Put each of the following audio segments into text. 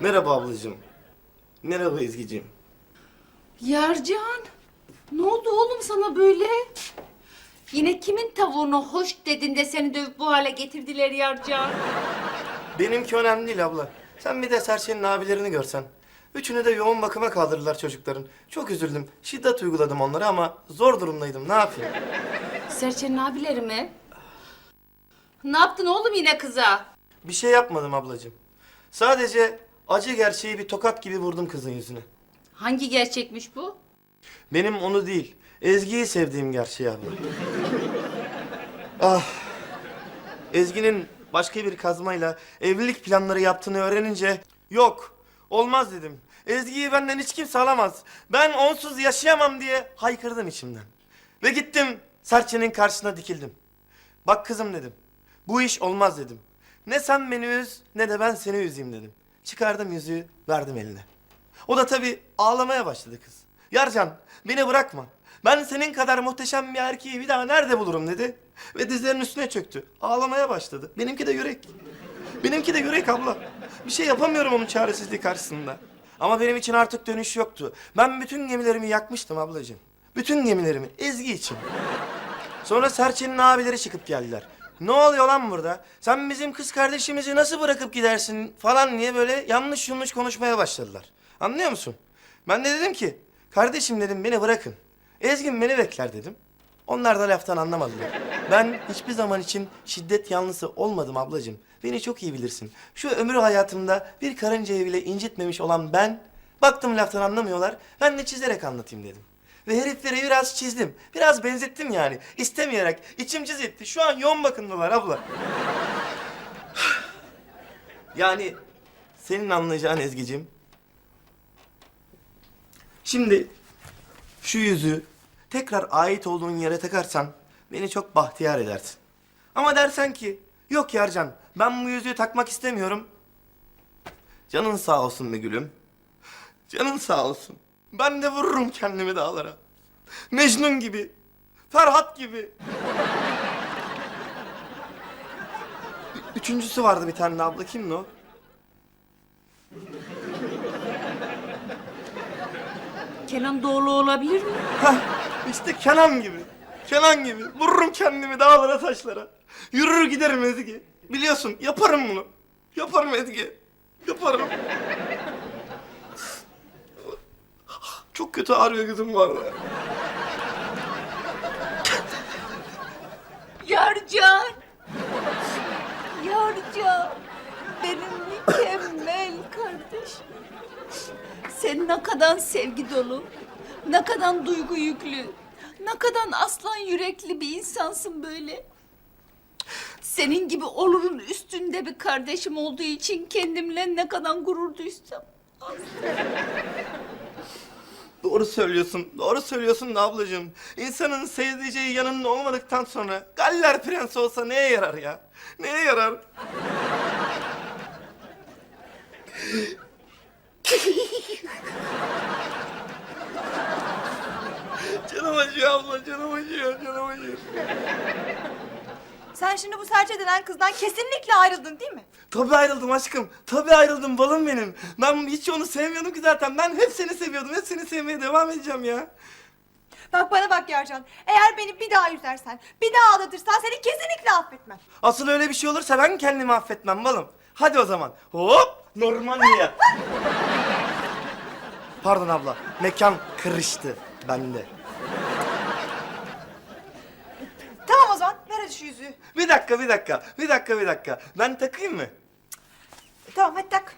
Merhaba ablacığım. Merhaba Ezgi'ciğim. Yarcan, ne oldu oğlum sana böyle? Yine kimin tavuğuna hoş dedin de seni dövüp bu hale getirdiler Yarcan? Benimki önemli değil abla. Sen bir de Serçe'nin abilerini görsen. Üçünü de yoğun bakıma kaldırdılar çocukların. Çok üzüldüm. Şiddet uyguladım onlara ama zor durumdaydım. Ne yapayım? Serçenin abileri mi? Ne yaptın oğlum yine kıza? Bir şey yapmadım ablacığım. Sadece acı gerçeği bir tokat gibi vurdum kızın yüzüne. Hangi gerçekmiş bu? Benim onu değil, Ezgi'yi sevdiğim gerçeği abla. ah. Ezgi'nin başka bir kazmayla evlilik planları yaptığını öğrenince yok, olmaz dedim. Ezgi'yi benden hiç kimse alamaz. Ben onsuz yaşayamam diye haykırdım içimden. Ve gittim Serçe'nin karşısına dikildim. Bak kızım dedim. Bu iş olmaz dedim. Ne sen beni üz ne de ben seni üzeyim dedim. Çıkardım yüzüğü verdim eline. O da tabii ağlamaya başladı kız. Yarcan beni bırakma. Ben senin kadar muhteşem bir erkeği bir daha nerede bulurum dedi. Ve dizlerinin üstüne çöktü. Ağlamaya başladı. Benimki de yürek. Benimki de yürek abla. Bir şey yapamıyorum onun çaresizliği karşısında. Ama benim için artık dönüş yoktu. Ben bütün gemilerimi yakmıştım ablacığım. Bütün gemilerimi Ezgi için. Sonra Serçe'nin abileri çıkıp geldiler. Ne oluyor lan burada? Sen bizim kız kardeşimizi nasıl bırakıp gidersin falan diye böyle yanlış yanlış konuşmaya başladılar. Anlıyor musun? Ben de dedim ki, kardeşim dedim beni bırakın. Ezgin beni bekler dedim. Onlar da laftan anlamadılar. Ben hiçbir zaman için şiddet yanlısı olmadım ablacığım. Beni çok iyi bilirsin. Şu ömür hayatımda bir karıncayı bile incitmemiş olan ben... Baktım laftan anlamıyorlar, ben de çizerek anlatayım dedim. Ve herifleri biraz çizdim. Biraz benzettim yani. İstemeyerek. içim cız etti. Şu an yoğun bakımdalar abla. yani senin anlayacağın Ezgi'cim. Şimdi şu yüzüğü tekrar ait olduğun yere takarsan beni çok bahtiyar edersin. Ama dersen ki yok Yarcan ben bu yüzüğü takmak istemiyorum. Canın sağ olsun be gülüm. Canın sağ olsun. Ben de vururum kendimi dağlara. Mecnun gibi. Ferhat gibi. Üçüncüsü vardı bir tane abla. Kimdi o? Kenan Doğulu olabilir mi? Hah, işte Kenan gibi. Kenan gibi. Vururum kendimi dağlara taşlara. Yürür giderim Ezgi. Biliyorsun yaparım bunu. Yaparım Ezgi. Yaparım. Çok kötü ağrıyor gözüm bu arada. Yarcan! Yarcan! Benim mükemmel kardeşim. Sen ne kadar sevgi dolu, ne kadar duygu yüklü, ne kadar aslan yürekli bir insansın böyle. Senin gibi olurun üstünde bir kardeşim olduğu için kendimle ne kadar gurur duysam. Doğru söylüyorsun, doğru söylüyorsun da ablacığım. İnsanın sevdiceği yanında olmadıktan sonra Galler prensi olsa neye yarar ya? Neye yarar? canım acıyor abla, canım acıyor, canım acıyor. Sen şimdi bu serçe denen kızdan kesinlikle ayrıldın değil mi? Tabii ayrıldım aşkım, tabii ayrıldım balım benim. Ben hiç onu sevmiyordum ki zaten. Ben hep seni seviyordum, hep seni sevmeye devam edeceğim ya. Bak bana bak Yarcan. Eğer beni bir daha üzersen, bir daha aldatırsan seni kesinlikle affetmem. Asıl öyle bir şey olursa ben kendimi affetmem balım. Hadi o zaman. Hop! Normandiya. Pardon abla. Mekan kırıştı bende. Tamam o zaman ver hadi şu yüzüğü. Bir dakika, bir dakika. Bir dakika, bir dakika. Ben takayım mı? Tamam hadi tak.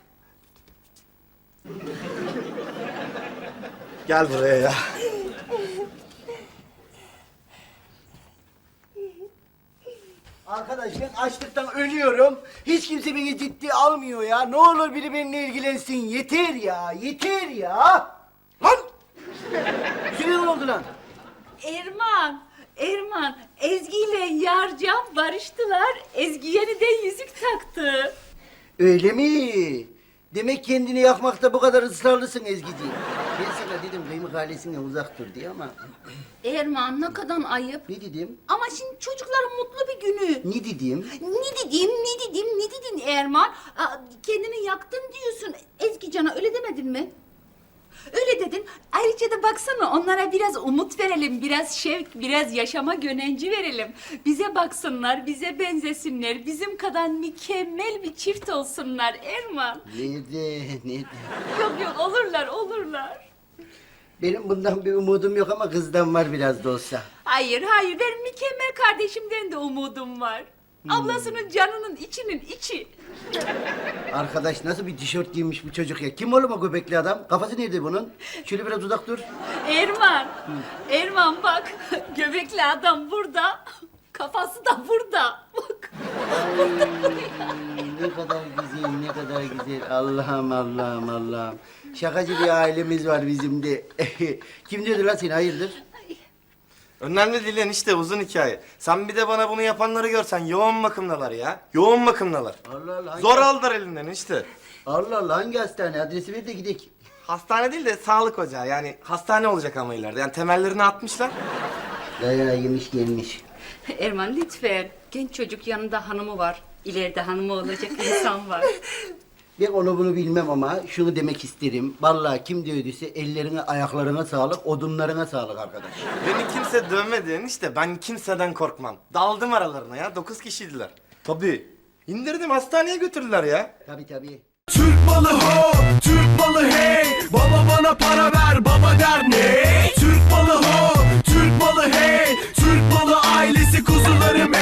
Gel buraya ya. Arkadaş ben açlıktan ölüyorum. Hiç kimse beni ciddi almıyor ya. Ne olur biri benimle ilgilensin. Yeter ya, yeter ya. Lan! Ne oldu lan? Erman, Erman, Ezgi ile Yarcan barıştılar. Ezgi yeniden yüzük taktı. Öyle mi? Demek kendini yakmakta bu kadar ısrarlısın Ezgi'ciğim. Ben sana dedim kıymık ailesinden uzak dur diye ama Erman ne kadar ayıp. ne dedim? Ama şimdi çocukların mutlu bir günü. Ne dedim? Ne dedim, ne dedim, ne dedin Erman? Aa, kendini yaktın diyorsun. Ezgi Can'a öyle demedin mi? Öyle dedin. Ayrıca da baksana onlara biraz umut verelim, biraz şevk, biraz yaşama gönenci verelim. Bize baksınlar, bize benzesinler, bizim kadar mükemmel bir çift olsunlar Erman. Nerede? Nerede? Yok yok olurlar, olurlar. Benim bundan bir umudum yok ama kızdan var biraz da olsa. Hayır, hayır. Benim mükemmel kardeşimden de umudum var. Ablasının canının içinin içi. Arkadaş nasıl bir tişört giymiş bu çocuk ya? Kim oğlum o göbekli adam? Kafası nerede bunun? Şöyle biraz uzak dur. Erman, Erman bak. Göbekli adam burada. Kafası da burada. Bak. Ne kadar güzel, ne kadar güzel. Allah'ım, Allah'ım, Allah'ım. Şakacı bir ailemiz var bizim de. Kim diyordu lan seni hayırdır? Önemli değil işte uzun hikaye. Sen bir de bana bunu yapanları görsen yoğun bakımdalar ya. Yoğun bakımdalar. Allah Allah. hangi- Zor aldılar elinden işte. Allah Allah hangi hastane? Adresi ver de gidelim. Hastane değil de sağlık ocağı. Yani hastane olacak ama ileride. Yani temellerini atmışlar. Dayağı yemiş gelmiş. Erman lütfen. Genç çocuk yanında hanımı var. İleride hanımı olacak insan var. Ben onu bunu bilmem ama şunu demek isterim. Vallahi kim dövdüyse ellerine ayaklarına sağlık, odunlarına sağlık arkadaş. Beni kimse dövmedi işte. Ben kimseden korkmam. Daldım aralarına ya. Dokuz kişiydiler. Tabii. İndirdim hastaneye götürdüler ya. Tabii tabii. Türk malı ho, Türk malı hey Baba bana para ver, baba der ne? Türk malı ho, Türk malı hey Türk malı ailesi kuzularım hey